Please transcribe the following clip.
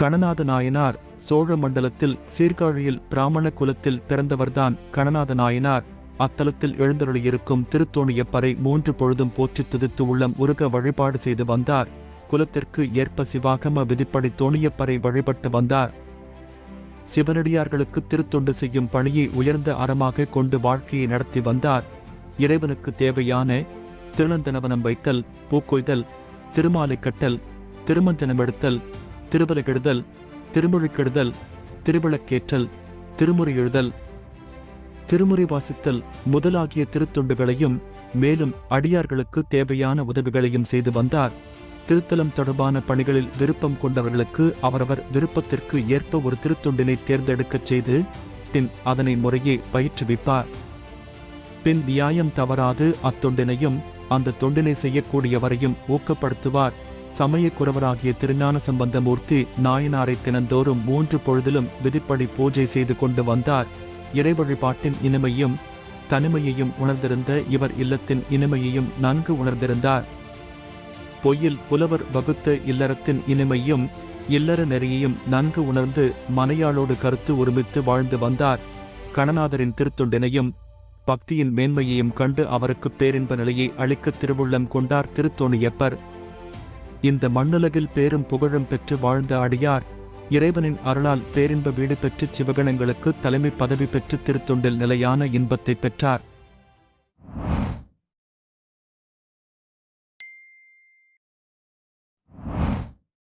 கணநாத நாயனார் சோழ மண்டலத்தில் சீர்காழியில் பிராமண குலத்தில் பிறந்தவர்தான் கணநாத நாயனார் அத்தலத்தில் எழுந்தருளியிருக்கும் திருத்தோணியப்பரை மூன்று பொழுதும் போற்றி துதித்து உள்ளம் உருக வழிபாடு செய்து வந்தார். குலத்திற்கு ஏற்ப சிவாகம விதிப்படி தோணியப்பரை வழிபட்டு வந்தார். சிவனடியார்களுக்கு திருத்தொண்டு செய்யும் பணியை உயர்ந்த அறமாக கொண்டு வாழ்க்கையை நடத்தி வந்தார். இறைவனுக்கு தேவையான திருநந்தனவனம் வைத்தல் பூக்கொய்தல் திருமாலை கட்டல் திருமஞ்சனம் எடுத்தல் திருவலகெடுதல் திருமொழிக்கெடுதல் திருவிளக்கேற்றல் திருமுறை எழுதல் திருமுறை வாசித்தல் முதலாகிய திருத்தொண்டுகளையும் மேலும் அடியார்களுக்கு தேவையான உதவிகளையும் செய்து வந்தார். திருத்தலம் தொடர்பான பணிகளில் விருப்பம் கொண்டவர்களுக்கு அவரவர் விருப்பத்திற்கு ஏற்ப ஒரு திருத்தொண்டினை தேர்ந்தெடுக்கச் செய்து பின் அதனை முறையே பயிற்றுவிப்பார். பின் நியாயம் தவறாது அத்தொண்டினையும் அந்த தொண்டினை செய்யக்கூடியவரையும் ஊக்கப்படுத்துவார். சமயக்குறவராகிய திருஞான சம்பந்தமூர்த்தி நாயனாரை தினந்தோறும் மூன்று பொழுதிலும் விதிப்படி பூஜை செய்து கொண்டு வந்தார். இறை வழிபாட்டின் இனிமையும் தனிமையையும் உணர்ந்திருந்த இவர் இல்லத்தின் இனிமையையும் நன்கு உணர்ந்திருந்தார். பொய்யில் புலவர் வகுத்த இல்லறத்தின் இனிமையும் இல்லற நெறியையும் நன்கு உணர்ந்து மனையாளோடு கருத்து ஒருமித்து வாழ்ந்து வந்தார். கணநாதரின் திருத்தொண்டினையும் பக்தியின் மேன்மையையும் கண்டு அவருக்கு பேரின்ப நிலையை அளிக்க திருவுள்ளம் கொண்டார் திருத்தோணியப்பர் இந்த மண்ணுலகில் பேரும் புகழும் பெற்று வாழ்ந்த அடியார் இறைவனின் அருளால் பேரின்ப வீடு பெற்று சிவகணங்களுக்கு தலைமை பதவி பெற்று திருத்தொண்டில் நிலையான இன்பத்தை பெற்றார்.